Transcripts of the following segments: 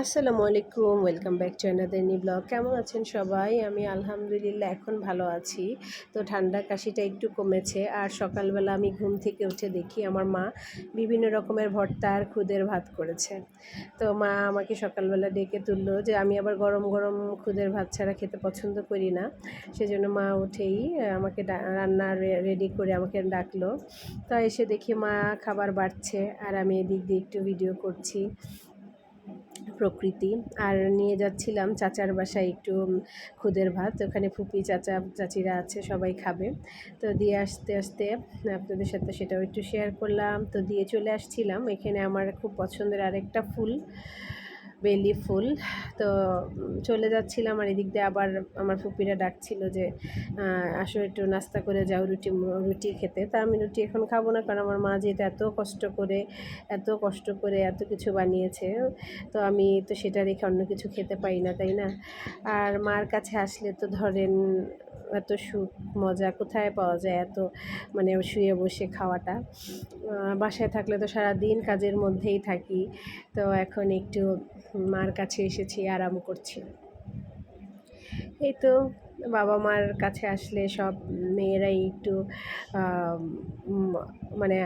আসসালামু আলাইকুম welcome back to another new blog কেমন আছেন সবাই? আমি আলহামদুলিল্লাহ এখন ভালো আছি। তো ঠান্ডা কাশিটা একটু কমেছে, আর সকালবেলা আমি ঘুম থেকে উঠে দেখি আমার মা বিভিন্ন রকমের ভর্তা আর খুদের ভাত করেছে। তো মা আমাকে সকালবেলা ডেকে তুললো যে, আমি আবার গরম গরম খুদের ভাত ছাড়া খেতে পছন্দ করি না। সেজন্য মা উঠেই আমাকে রান্না রেডি করে আমাকে ডাকলো। তো এসে দেখি মা খাবার বাড়ছে, আর আমি এদিক দিয়ে একটু ভিডিও করছি। প্রকৃতি। আর নিয়ে যাচ্ছিলাম চাচার বাসায় একটু খুদের ভাত। ওখানে ফুপি চাচা, চাচিরা আছে, সবাই খাবে। তো দিয়ে আসতে আসতে আপনাদের সাথে সেটাও একটু শেয়ার করলাম। তো দিয়ে চলে আসছিলাম। এখানে আমার খুব পছন্দের আরেকটা ফুল। বেলি ফুল। তো চলে যাচ্ছিলাম আর এদিক দিয়ে আবার আমার ফুপিরা ডাকছিল যে আসো একটু নাস্তা করে যাও, রুটি রুটি খেতে। তা আমি রুটি এখন খাব না কারণ আমার মা যেহেতু এত কষ্ট করে, এত কষ্ট করে এত কিছু বানিয়েছে, তো আমি তো সেটা রেখে অন্য কিছু খেতে পারি না, তাই না? আর মার কাছে আসলে তো ধরেন এত সুখ মজা কোথায় পাওয়া যায় এত মানে শুয়ে বসে খাওয়াটা। বাসায় থাকলে তো সারা দিন কাজের মধ্যেই থাকি। তো এখন একটু মার কাছে এসেছি, আরাম করছি। এই তো বাবা মার কাছে আসলে সব মেয়েরাই একটু মানে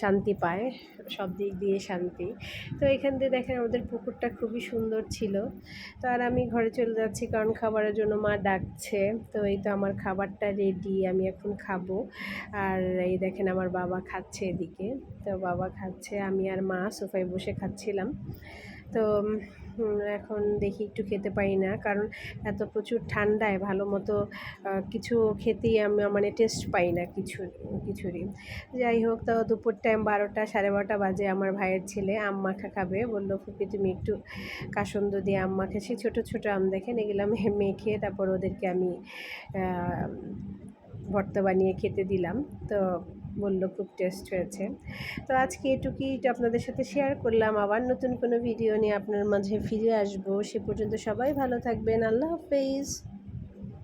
শান্তি পায়, সব দিক দিয়ে শান্তি। তো এখান দিয়ে দেখেন আমাদের পুকুরটা খুবই সুন্দর ছিল। তো আর আমি ঘরে চলে যাচ্ছি কারণ খাবারের জন্য মা ডাকছে। তো এই তো আমার খাবারটা রেডি আমি এখন খাব। আর এই দেখেন আমার বাবা খাচ্ছে এদিকে। তো বাবা খাচ্ছে, আমি আর মা সোফায় বসে খাচ্ছিলাম। তো এখন দেখি একটু খেতে পারি না। কারণ এত প্রচুর ঠান্ডায় ভালো মতো কিছু খেতেই আমি মানে টেস্ট পাই না কিছু, কিছুরই। যাই হোক, তো দুপুর টাইম বারোটা, সাড়ে বারোটা বাজে আমার ভাইয়ের ছেলে আম মাখা খাবে। বলল, ফুপি, তুমি একটু কাসন্দ দিয়ে আম মাখেছি ছোটো ছোটো আম দেখেন এগুলো মেখে তারপর ওদেরকে আমি ভর্তা বানিয়ে খেতে দিলাম। তো বলল, খুব টেস্ট হয়েছে। তো আজকে এটুকুই আপনাদের সাথে শেয়ার করলাম। আবার নতুন কোনো ভিডিও নিয়ে আপনার মাঝে ফিরে আসব। সে পর্যন্ত সবাই ভালো থাকবেন। আল্লাহ হাফেজ।